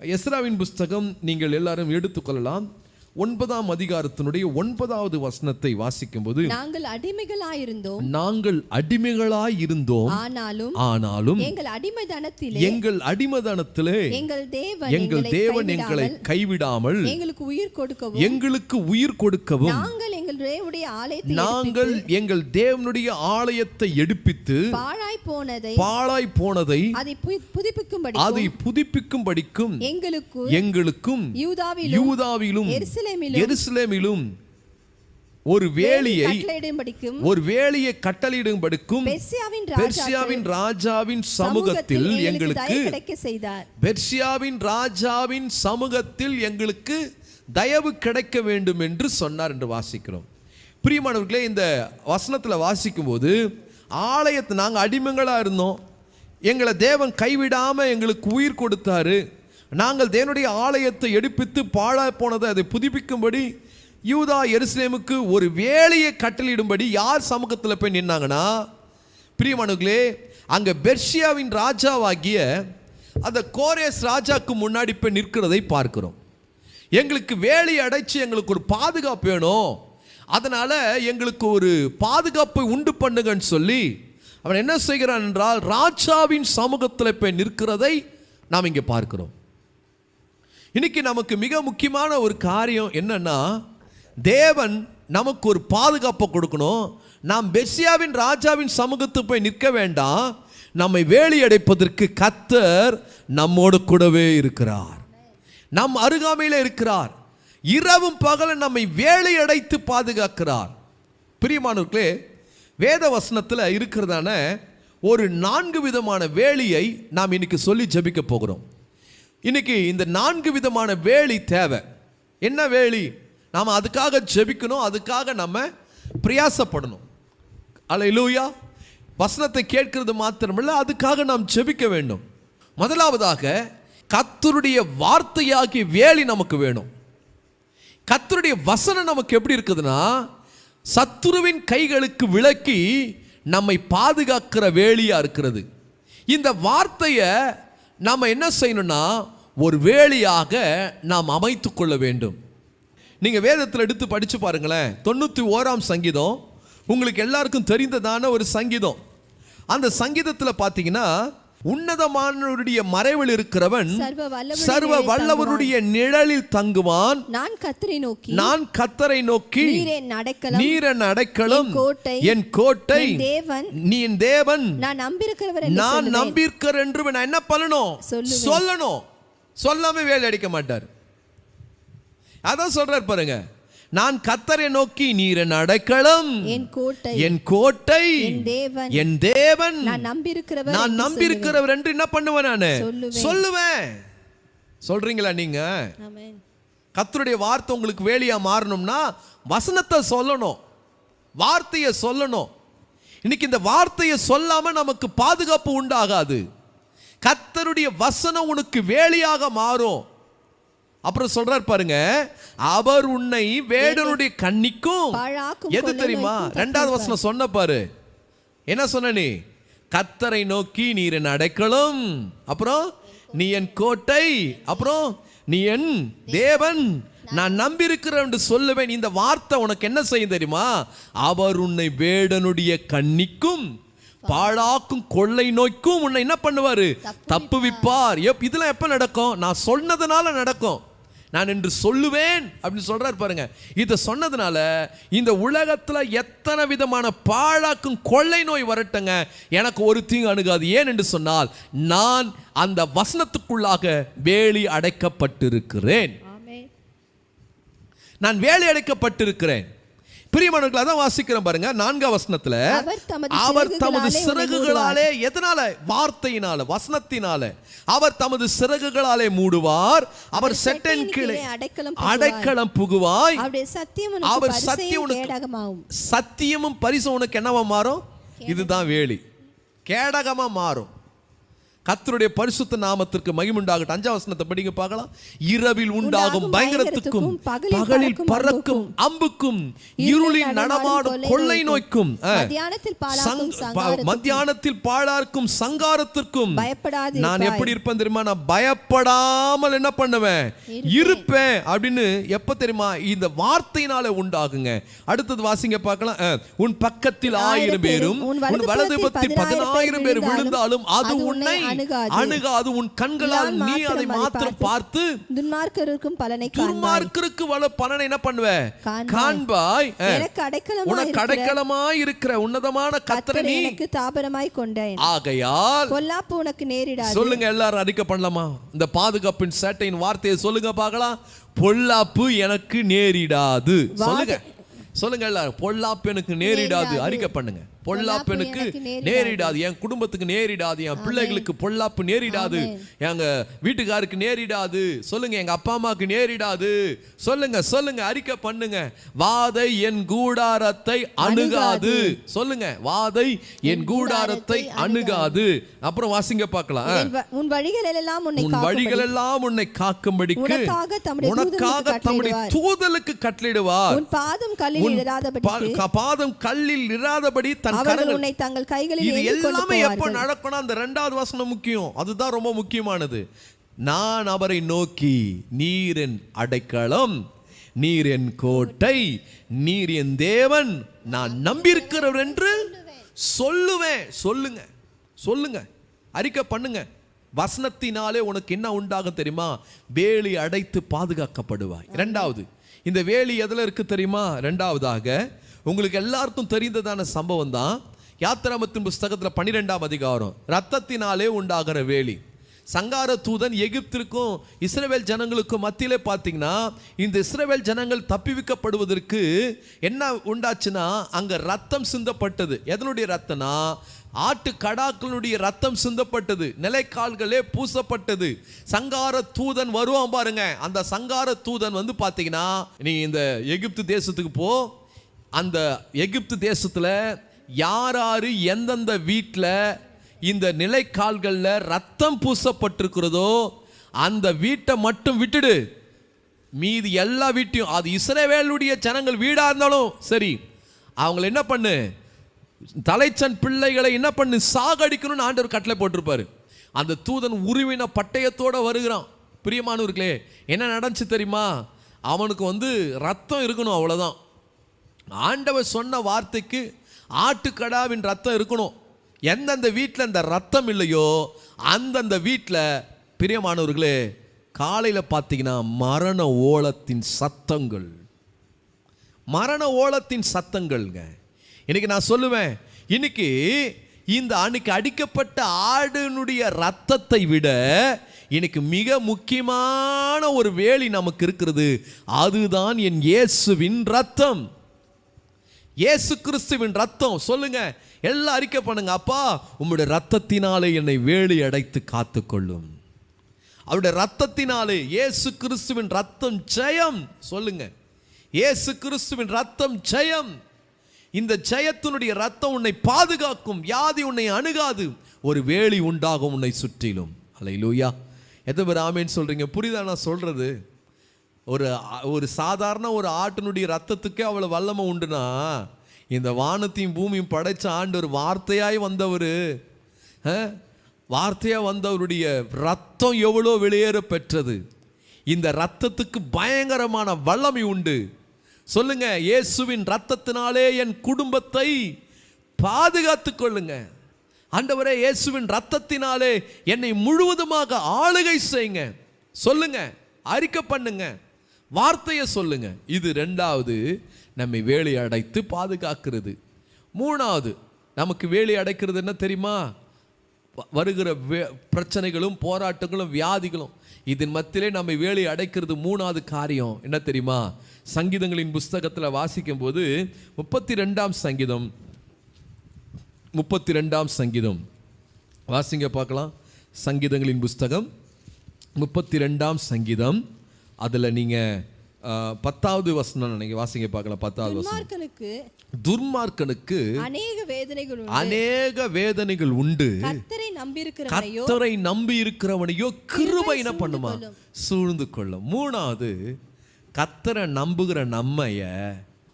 எஸ்ராவின் புஸ்தகம் நீங்கள் எல்லாரும் எடுத்துக்கொள்ளலாம். ஒன்பதாம் அதிகாரத்தினுடைய ஒன்பதாவது வசனத்தை வாசிக்கும்போது நாங்கள் அடிமைகளாயிருந்தோம். நாங்கள் அடிமைகளாய் இருந்தோம் ஆனாலும் ஆனாலும் எங்கள் அடிமைதனத்திலே எங்கள் அடிமதனத்திலே எங்கள் தேவன் எங்கள் தேவன் எங்களை கைவிடாமல் எங்களுக்கு உயிர் கொடுக்கவும் எங்களுக்கு உயிர் கொடுக்கவும் நாங்கள் எங்கள் தேவனுடைய ஆலயத்தை நாங்கள் எங்கள் தேவனுடைய ஆலயத்தை எடுப்பித்து பாழாய் போனதை பாழாய் போனதை அதை புதுப்பிக்கும்படி அதை புதுப்பிக்கும்படிக்கும் எங்களுக்கு எங்களுக்கும் யூதாவிலும் யூதாவிலும் எருசலேமிலும் ஒரு வேலியை ஒரு வேலியை கட்டளையிடும்படிக்கும் பெர்சியாவின் ராஜா பெர்சியாவின் ராஜாவின் சமூகத்தில் எங்களுக்கு பெர்சியாவின் ராஜாவின் சமூகத்தில் எங்களுக்கு தயவு கிடைக்க வேண்டும் என்று சொன்னார் என்று வாசிக்கிறோம். பிரியமானவர்களே இந்த வசனத்தில் வாசிக்கும்போது ஆலயத்தை நாங்கள் அடிமைகளாக இருந்தோம். எங்களை தேவன் கைவிடாமல் எங்களுக்கு உயிர் கொடுத்தாரு. நாங்கள் தேவனுடைய ஆலயத்தை எடுப்பித்து பாழா போனதை அதை புதுப்பிக்கும்படி யூதா எருசலேமுக்கு ஒரு வேலையை கட்டளிடும்படி யார் சமூகத்தில் போய் நின்னாங்கன்னா பிரியமனுகளே அங்கே பெர்ஷியாவின் ராஜாவாகிய அந்த கோரேஸ் ராஜாவுக்கு முன்னாடி போய் நிற்கிறதை பார்க்கிறோம். எங்களுக்கு வேலையை அடைச்சி எங்களுக்கு ஒரு பாதுகாப்பு வேணும். அதனால் எங்களுக்கு ஒரு பாதுகாப்பை உண்டு பண்ணுங்கன்னு சொல்லி அவன் என்ன செய்கிறான் என்றால் ராஜாவின் சமூகத்தில் போய் நிற்கிறதை நாம் இங்கே பார்க்கிறோம். இன்னைக்கு நமக்கு மிக முக்கியமான ஒரு காரியம் என்னன்னா தேவன் நமக்கு ஒரு பாதுகாப்பை கொடுக்கணும். நாம் பெர்சியாவின் ராஜாவின் சமூகத்துக்கு போய் நிற்க வேண்டாம். நம்மை வேலி அடைப்பதற்கு கத்தர் நம்மோடு கூடவே இருக்கிறார். நம் அருகாமையில் இருக்கிறார். இரவும் பகலும் நம்மை வேலை அடைத்து பாதுகாக்கிறார். பிரியமானவர்களே வேத வசனத்தில் இருக்கிறதான ஒரு நான்கு விதமான வேலியை நாம் இன்னைக்கு சொல்லி ஜெபிக்க போகிறோம். இன்னைக்கு இந்த நான்கு விதமான வேலி தேவை. என்ன வேலி? நாம் அதுக்காக ஜெபிக்கணும் அதுக்காக நம்ம பிரயாசப்படணும். லூயா வசனத்தை கேட்கிறது மாத்திரமில்லை அதுக்காக நாம் ஜெபிக்க வேண்டும். முதலாவதாக கத்தருடைய வார்த்தையாகி வேலி நமக்கு வேணும். கத்தருடைய வசனம் நமக்கு எப்படி இருக்குதுன்னா சத்துருவின் கைகளுக்கு விளக்கி நம்மை பாதுகாக்கிற வேலியாக இருக்கிறது. இந்த வார்த்தையை நாம் என்ன செய்யணும்னா ஒரு வேலியாக நாம் அமைத்து கொள்ள வேண்டும். நீங்கள் வேதத்தில் எடுத்து படித்து பாருங்களேன். தொண்ணூற்றி ஓராம் சங்கீதம் உங்களுக்கு எல்லாருக்கும் தெரிந்ததான ஒரு சங்கீதம். அந்த சங்கீதத்தில் பார்த்தீங்கன்னா உன்னதமானவருடைய மறைவில் இருக்கிறவன் சர்வ வல்லவருடைய நிழலில் தங்குவான். நான் கத்தரை நோக்கி நான் கத்தரை நோக்கி நீர் என் அடைக்கலம் என் கோட்டை, தேவன் நீ என் தேவன். நான் நம்பியிருக்கிறவர் நான் சொல்லுவேன். நம்பியிருக்கிற என்று நான் என்ன பண்ணணும். சொல்லணும். சொல்லாம வேலை அடிக்க மாட்டார். அதான் சொல்றார் பாருங்க நான் கத்தரை நோக்கி நீர் என் அடைக்கலம் என் கோட்டை என் கோட்டை என் தேவன் என் தேவன் நான் நம்பியிருக்கிறவர் நான் நம்பியிருக்கிறவர் என்று என்ன பண்ணுவேன் நானு? சொல்லுவேன். சொல்றீங்களா நீங்க. கர்த்தருடைய வார்த்தை உங்களுக்கு வேலியா மாறணும்னா வசனத்தை சொல்லணும் வார்த்தையை சொல்லணும். இன்னைக்கு இந்த வார்த்தையை சொல்லாம நமக்கு பாதுகாப்பு உண்டாகாது. கர்த்தருடைய வசனம் உனக்கு வேலியாக மாறும். அப்புறம் சொல்றார் பாருங்க அவர் உன்னை வேடனுடைய கண்ணிக்கும் எது தெரியுமா? ரெண்டாவது வசனம் சொன்ன பாரு. என்ன சொன்ன நீ? கத்தரை நோக்கி நீர் என் அடைக்கலம். அப்புறம் நீ என் கோட்டை. அப்புறம் நீ என் தேவன். நான் நம்பியிருக்கிறேன் என்று சொல்லுவேன். இந்த வார்த்தை உனக்கு என்ன செய்யும் தெரியுமா? அவர் உன்னை வேடனுடைய கண்ணிக்கும் பாழாக்கும் கொள்ளை நோய்க்கும் உன்னை என்ன பண்ணுவாரு? தப்புவிப்பார். எப் இதெல்லாம் எப்ப நடக்கும்? நான் சொன்னதுனால நடக்கும். நான் என்று சொல்லுவேன் அப்படின்னு சொல்றாரு பாருங்க. இதை சொன்னதுனால இந்த உலகத்துல எத்தனை விதமான பாழாக்கும் கொள்ளை நோய் வரட்டுங்க? எனக்கு ஒரு தீங்கு அணுகாது. ஏன் என்று சொன்னால் நான் அந்த வசனத்துக்குள்ளாக வேலி அடைக்கப்பட்டிருக்கிறேன். நான் வேலி அடைக்கப்பட்டிருக்கிறேன். பிரியமானவர்கள் அதான் வாசிக்கிறேன் பாருங்க நான்காம் வசனத்துல அவர் தமது சிறகுகளாலே எதனால? வார்த்தையினால வசனத்தினால. அவர் தமது சிறகுகளாலே மூடுவார் அவர் செட்டன் கீழே அடைக்கலம் புகுவாய். அவர் சத்தியம் சத்தியமும் பரிசும் உனக்கு என்னவா மாறும்? இதுதான் வேலி. கேடகமா மாறும். கர்த்தருடைய பரிசுத்த நாமத்திற்கு மகிமுண்டாகட்டும். அஞ்சாம் வசனத்தை படிங்க பார்க்கலாம். இரவில் உண்டாகும் பயங்கரத்துக்கும் பகலில் பறக்கும் அம்புக்கும். இருளில் நடமாடும் கொள்ளை நோய்க்கும் மத்தியானத்தில் பாழார்க்கும் சங்காரத்திற்கும். நான் எப்படி இருப்பேன் தெரியுமா? நான் பயப்படாமல் என்ன பண்ணுவேன்? இருப்பேன். அப்படின்னு எப்ப தெரியுமா? இந்த வார்த்தையினால உண்டாகுங்க. அடுத்தது வாசிங்க பார்க்கலாம். உன் பக்கத்தில் ஆயிரம் பேரும் உன் வலது பத்தி பதினாயிரம் பேர் விழுந்தாலும் அது உன்னை அணுகாது. உன் கண்களால் நீ அதை மாத்திரம் பார்த்து துன்மார்க்கருக்கும் பலனை துன்மார்க்கருக்கு வள பலனை என்ன பண்ணுவ? காண்பாய். எனக்கு அடைக்கலமாய் உனக்கு அடைக்கலமாய் இருக்கிற உன்னதமான கத்தரை நீ எனக்கு தாபரமாய் கொண்டேன். ஆகையால் பொல்லாப்பு உனக்கு நேரிடாது. சொல்லுங்க எல்லாரும் அறிக்கை பண்ணலாமா? இந்த பாதுகாப்பின் சேட்டையின் வார்த்தையை சொல்லுங்க பார்க்கலாம். பொல்லாப்பு எனக்கு நேரிடாது. சொல்லுங்க. சொல்லுங்க எல்லாரும் பொல்லாப்பு எனக்கு நேரிடாது. அறிக்கை பண்ணுங்க பொல்லாப்பு எனக்கு எனக்கு நேரிடாது. என் குடும்பத்துக்கு நேரிடாது என் பிள்ளைகளுக்கு பொல்லாப்பு நேரிடாது எங்க வீட்டுக்காருக்கு நேரிடாது. சொல்லுங்க எங்க அப்பா அம்மாவுக்கு நேரிடாது. சொல்லுங்க சொல்லுங்க அறிக்கை பண்ணுங்க வாதை என் கூடாரத்தை அணுகாது. சொல்லுங்க வாதை என் கூடாரத்தை அணுகாது. அப்புறம் வாசிங்க பார்க்கலாம். உன் வழிகள் எல்லாம் உன்னை உன் வழிகள் எல்லாம் உன்னை காக்கும்படிக்கு உனக்காக தம்முடைய தூதலுக்கு கட்டளிடுவார் உன் பாதம் கல்லில் உன் இடாதபடி பா- க- பாதம் கல்லில் இராதபடி தன் அவர்கள் கரங்கள். உன்னை தங்கள் கைகளில் இது எல்லாமே எப்ப நடக்கணும் அந்த ரெண்டாவது வசனம் முக்கியம். அதுதான் ரொம்ப முக்கியமானது. நான் அவரை நோக்கி நீர் என் அடைக்கலம் நீர் என் கோட்டை நீர் என் தேவன் நான் நம்பியிருக்கிறவர் என்று சொல்லுவேன். சொல்லுங்க. சொல்லுங்க. அறிக்கை பண்ணுங்க. வசனத்தினாலே உனக்கு என்ன உண்டாகும் தெரியுமா? வேலி அடைத்து பாதுகாக்கப்படுவாய். இரண்டாவது இந்த வேலி எதுல இருக்கு தெரியுமா? ரெண்டாவதாக உங்களுக்கு எல்லாருக்கும் தெரிந்ததான சம்பவம் தான் யாத்திராமத்தின் புஸ்தகத்தில் பன்னிரெண்டாம் அதிகாரம். ரத்தத்தினாலே உண்டாகிற வேலி. சங்கார தூதன் எகிப்திற்கும் இஸ்ரேவேல் ஜனங்களுக்கும் மத்தியிலே பார்த்தீங்கன்னா இந்த இஸ்ரவேல் ஜனங்கள் தப்பிவிக்கப்படுவதற்கு என்ன உண்டாச்சுன்னா அங்கே ரத்தம் சிந்தப்பட்டது. எதனுடைய ரத்தம்னா ஆட்டு கடாக்களுடைய ரத்தம் சிந்தப்பட்டது. நிலைக்கால்களே பூசப்பட்டது. சங்கார தூதன் வருவான் பாருங்க. அந்த சங்கார தூதன் வந்து பார்த்தீங்கன்னா நீ இந்த எகிப்து தேசத்துக்கு போ. அந்த எகிப்து தேசத்தில் யார் யார் எந்தெந்த வீட்டில் இந்த நிலைக்கால்களில் ரத்தம் பூசப்பட்டிருக்கிறதோ அந்த வீட்டை மட்டும் விட்டுடு. மீதி எல்லா வீட்டையும் அது இஸ்ரேவேலுடைய ஜனங்கள் வீடாக இருந்தாலும் சரி அவங்கள என்ன பண்ணு? தலைச்சன் பிள்ளைகளை என்ன பண்ணு? சாகடிக்கணும்னு ஆண்டவர் கட்டளை போட்டிருப்பாரு. அந்த தூதன் உருவின பட்டயத்தோடு வருகிறான். பிரியமானவர்களே என்ன நடந்துச்சு தெரியுமா? அவனுக்கு வந்து ரத்தம் இருக்கணும் அவ்வளோதான் ஆண்டவர் சொன்ன வார்த்தைக்கு ஆட்டுக்கடாவின் ரத்தம் இருக்கணும். எந்தெந்த வீட்டில் அந்த ரத்தம் இல்லையோ அந்தந்த வீட்டில் பிரியமானவர்களே காலையில் பார்த்தீங்கன்னா மரண ஓலத்தின் சத்தங்கள். மரண ஓலத்தின் சத்தங்கள்ங்க. இன்னைக்கு நான் சொல்லுவேன் இன்னைக்கு இந்த அன்னைக்கு அடிக்கப்பட்ட ஆடினுடைய ரத்தத்தை விட இன்னைக்கு மிக முக்கியமான ஒரு வேலி நமக்கு இருக்கிறது. அதுதான் என் இயேசுவின் ரத்தம். இயேசு கிறிஸ்துவின் ரத்தம். சொல்லுங்க எல்லாம் அறிக்கை பண்ணுங்க. அப்பா உம்முடைய ரத்தத்தினாலே என்னை வேலி அடைத்து காத்துக்கொள்ளும். அவருடைய ரத்தத்தினாலே இயேசு கிறிஸ்துவின் ரத்தம் ஜெயம். சொல்லுங்க. இயேசு கிறிஸ்துவின் ரத்தம் ஜெயம். இந்த ஜெயத்தினுடைய ரத்தம் உன்னை பாதுகாக்கும். வியாதி உன்னை அணுகாது. ஒரு வேலி உண்டாகும் உன்னை சுற்றிலும். அல்லேலூயா எத்தனை பேர் ஆமேன்னு சொல்கிறீங்க புரிதா நான் சொல்கிறது ஒரு ஒரு சாதாரண ஒரு ஆட்டினுடைய ரத்தத்துக்கே அவ்வளோ வல்லமை உண்டுனா இந்த வானத்தையும் பூமியும் படைச்ச ஆண்டவர் வார்த்தையாய் வந்தவர். வார்த்தையாக வந்தவருடைய ரத்தம் எவ்வளோ வெளியேற பெற்றது. இந்த ரத்தத்துக்கு பயங்கரமான வல்லமை உண்டு. சொல்லுங்க இயேசுவின் ரத்தத்தினாலே என் குடும்பத்தை பாதுகாத்து கொள்ளுங்க. ஆண்டவரே இயேசுவின் ரத்தத்தினாலே என்னை முழுவதுமாக ஆளுகை செய்யுங்க. சொல்லுங்க அறிக்கை பண்ணுங்கள் வார்த்தையை சொல்லுங்க. இது ரெண்டாவது நம்மை வேலி அடைத்து பாதுகாக்கிறது. மூணாவது நமக்கு வேலி அடைக்கிறது என்ன தெரியுமா? வ- வருகிற வே- பிரச்சனைகளும் போராட்டங்களும் வியாதிகளும். இதன் மத்தியிலே நம்மை வேலை அடைக்கிறது மூணாவது காரியம் என்ன தெரியுமா? சங்கீதங்களின் புஸ்தகத்தில் வாசிக்கும் போது முப்பத்தி ரெண்டாம் சங்கீதம். முப்பத்தி ரெண்டாம் சங்கீதம். வாசிங்க பார்க்கலாம். சங்கீதங்களின் புஸ்தகம். முப்பத்தி ரெண்டாம் சங்கீதம். அதில் நீங்கள் பத்தாவது வசனம் நீங்கள் வாசிங்க பார்க்கலாம் பத்தாவது வசனம். துர்மார்க்கனுக்கு அநேக வேதனைகள் உண்டு. அநேக வேதனைகள் உண்டு. கர்த்தரை நம்பியிருக்கிறவனையோ கத்தரை நம்பி இருக்கிறவனையோ கிருபை என்ன பண்ணுமா. சூழ்ந்து கொள்ளும். மூணாவது கத்தரை நம்புகிற நம்மைய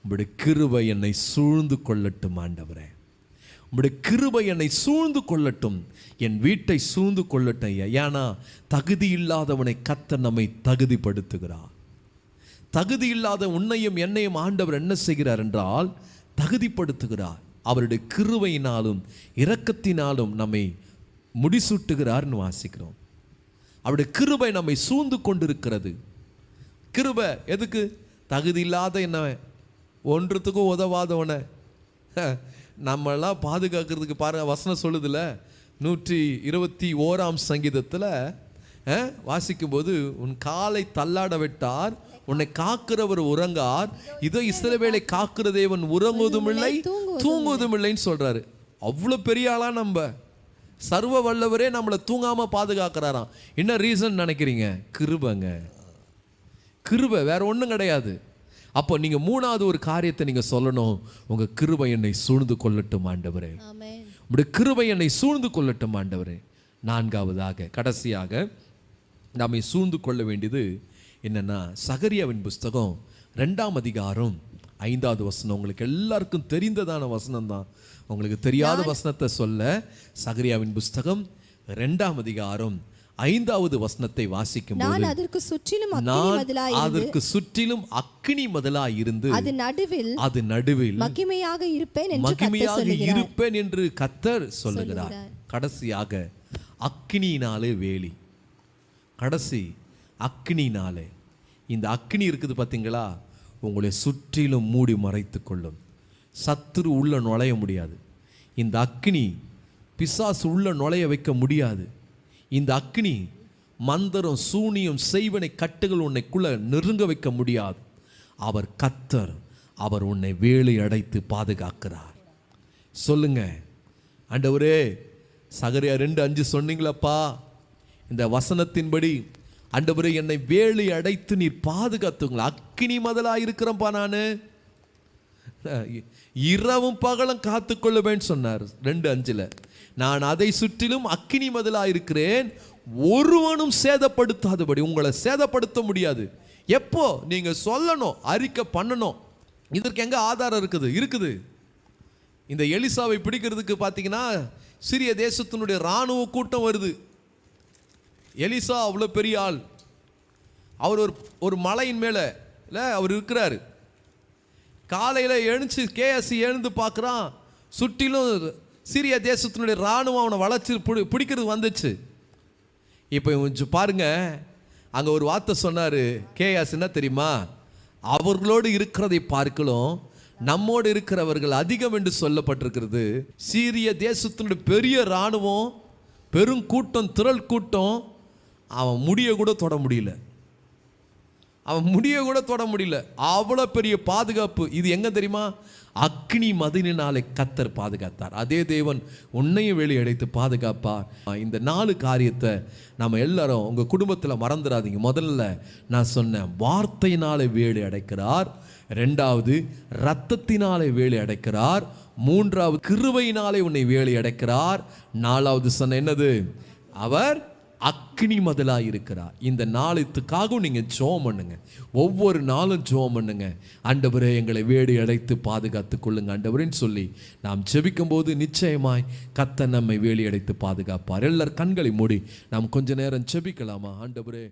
உங்களுடைய கிருபை என்னை சூழ்ந்து கொள்ளட்டும் ஆண்டவரே. உங்களுடைய கிருபை என்னை சூழ்ந்து கொள்ளட்டும். என் வீட்டை சூழ்ந்து கொள்ளட்டும் ஐயா. ஏன்னா தகுதி இல்லாதவனை கத்த நம்மை தகுதிப்படுத்துகிறார். தகுதி இல்லாத உன்னையும் என்னையும் ஆண்டவர் என்ன செய்கிறார் என்றால் தகுதிப்படுத்துகிறார். அவருடைய கிருவையினாலும் இரக்கத்தினாலும் நம்மை முடிசூட்டுகிறார்னு வாசிக்கிறோம். அவருடைய கிருபை நம்மை சூழ்ந்து கொண்டிருக்கிறது. கிருபை எதுக்கு? தகுதி இல்லாத என்ன? ஒன்றுத்துக்கும் உதவாதவனை. நம்மளாம் பாதுகாக்கிறதுக்கு பாருங்க வசனம் சொல்லுதில்ல நூற்றி இருபத்தி ஓராம் சங்கீதத்தில் வாசிக்கும்போது உன் காலை தள்ளாட விட்டார் உன்னை காக்கிறவர் உறங்கார் இதோ இஸ்ரவேலை காக்கிற தேவன் உறங்குவதும் இல்லை தூங்குவதும் இல்லைன்னு சொல்கிறாரு அவ்வளோ பெரிய ஆளாக நம்ம. சர்வ வல்லவரே நம்மளை தூங்காமல் பாதுகாக்கிறாராம். என்ன ரீசன் நினைக்கிறீங்க? கிருபங்க. கிருப வேற ஒன்றும் கிடையாது. அப்போ நீங்க மூணாவது ஒரு காரியத்தை நீங்க சொல்லணும். உங்க கிருபை என்னை சூழ்ந்து கொள்ளட்டும் ஆண்டவரே. உங்களுடைய கிருபை என்னை சூழ்ந்து கொள்ளட்டும் ஆண்டவரே. நான்காவதாக கடைசியாக நம்மை சூழ்ந்து கொள்ள வேண்டியது என்னன்னா சகரியாவின் புஸ்தகம் ரெண்டாம் அதிகாரம் ஐந்தாவது வசனம். உங்களுக்கு எல்லாருக்கும் தெரிந்ததான வசனம் தான் உங்களுக்கு தெரியாத வசனத்தை சொல்ல சகரியாவின் புஸ்தகம் ரெண்டாம் அதிகாரம் ஐந்தாவது வசனத்தை வாசிக்கும் நான் அதற்கு சுற்றிலும் நான் அதற்கு சுற்றிலும் அக்கினி மதிலாய் இருந்து அது நடுவில் அது நடுவில் மகிமையாக இருப்பேன் என்று மகிமையாக இருப்பேன் என்று கத்தர் சொல்லுகிறார். கடைசியாக அக்கினியினாலே வேலி. கடைசி அக்கினினாலே இந்த அக்கினி இருக்குது பார்த்தீங்களா? உங்களை சுற்றிலும் மூடி மறைத்து கொள்ளும். சத்துரு உள்ள நுழைய முடியாது. இந்த அக்கினி பிசாசு உள்ள நுழைய வைக்க முடியாது. இந்த அக்னி மந்தரம் சூனியம் செய்வனை கட்டுகள் உன்னைக்குள்ள நெருங்க வைக்க முடியாது. அவர் கத்தர் அவர் உன்னை வேலை அடைத்து பாதுகாக்கிறார். சொல்லுங்க. ஆண்டவரே சகரியா ரெண்டு அஞ்சு சொன்னீங்களப்பா? இந்த வசனத்தின்படி ஆண்டவரே என்னை வேலை அடைத்து நீர் பாதுகாத்துங்களா. அக்னி மதலாக இருக்கிறேன்ப்பா நான். இரவும் பகலும் காத்துக்கொள்ளுவேன்னு சொன்னார். ரெண்டு அஞ்சில். நான் அதை சுற்றிலும் அக்கினி மதிலா இருக்கிறேன் ஒருவனும் சேதப்படுத்தாதபடி உங்களை சேதப்படுத்த முடியாது. எப்போ? நீங்கள் சொல்லணும் அறிக்கை பண்ணணும். இதற்கு எங்கே ஆதாரம் இருக்குது? இருக்குது. இந்த எலிசாவை பிடிக்கிறதுக்கு பார்த்தீங்கன்னா சிறிய தேசத்தினுடைய இராணுவ கூட்டம் வருது. எலிசா அவ்வளோ பெரிய ஆள். அவர் ஒரு ஒரு மலையின் மேலே இல்லை அவர் இருக்கிறாரு. காலையில் எழுந்துச்சு கேஎஸ்சி எழுந்து பார்க்குறான். சுற்றிலும் சிரிய தேசத்தினுடைய இராணுவம் அவனை வளைச்சி பிடி பிடிக்கிறது வந்துச்சு. இப்போ கொஞ்சம் பாருங்க. அங்கே ஒரு வார்த்தை சொன்னார் கேஎஸ் என்ன தெரியுமா? அவர்களோடு இருக்கிறதை பார்க்கலாம் நம்மோடு இருக்கிறவர்கள் அதிகம் என்று சொல்லப்பட்டிருக்கிறது. சீரிய தேசத்தினுடைய பெரிய இராணுவம் பெரும் கூட்டம் திரள் கூட்டம் அவன் முடிய கூட தொட முடியல. அவன் முடிய கூட தொட முடியல. அவ்வளோ பெரிய பாதுகாப்பு. இது எங்கே தெரியுமா? அக்னி மதினினாலே கத்தர் பாதுகாத்தார். அதே தேவன் உன்னையும் வெளி அடைத்து பாதுகாப்பார். இந்த நாலு காரியத்தை நம்ம எல்லாரும் உங்கள் குடும்பத்தில் மறந்துடாதீங்க. முதல்ல நான் சொன்னேன் வார்த்தையினாலே வேலி அடைக்கிறார். ரெண்டாவது இரத்தத்தினாலே வேலி அடைக்கிறார். மூன்றாவது கிருவையினாலே உன்னை வேலி அடைக்கிறார். நாலாவது சொன்ன என்னது? அவர் அக்னி மதிலாக இருக்கிறார் இந்த நாளுத்துக்காகவும் நீங்கள் ஜோம் பண்ணுங்க. ஒவ்வொரு நாளும் ஜோம் பண்ணுங்க. ஆண்டவரே எங்களை வேடி அடைத்து பாதுகாத்து கொள்ளுங்க. ஆண்டவரேன்னு சொல்லி நாம் ஜெபிக்கும் போது நிச்சயமாய் கத்த நம்மை வேலி அடைத்து பாதுகாப்பார். எல்லார் கண்களை மூடி நாம் கொஞ்ச நேரம் ஜெபிக்கலாமா? ஆண்டவரே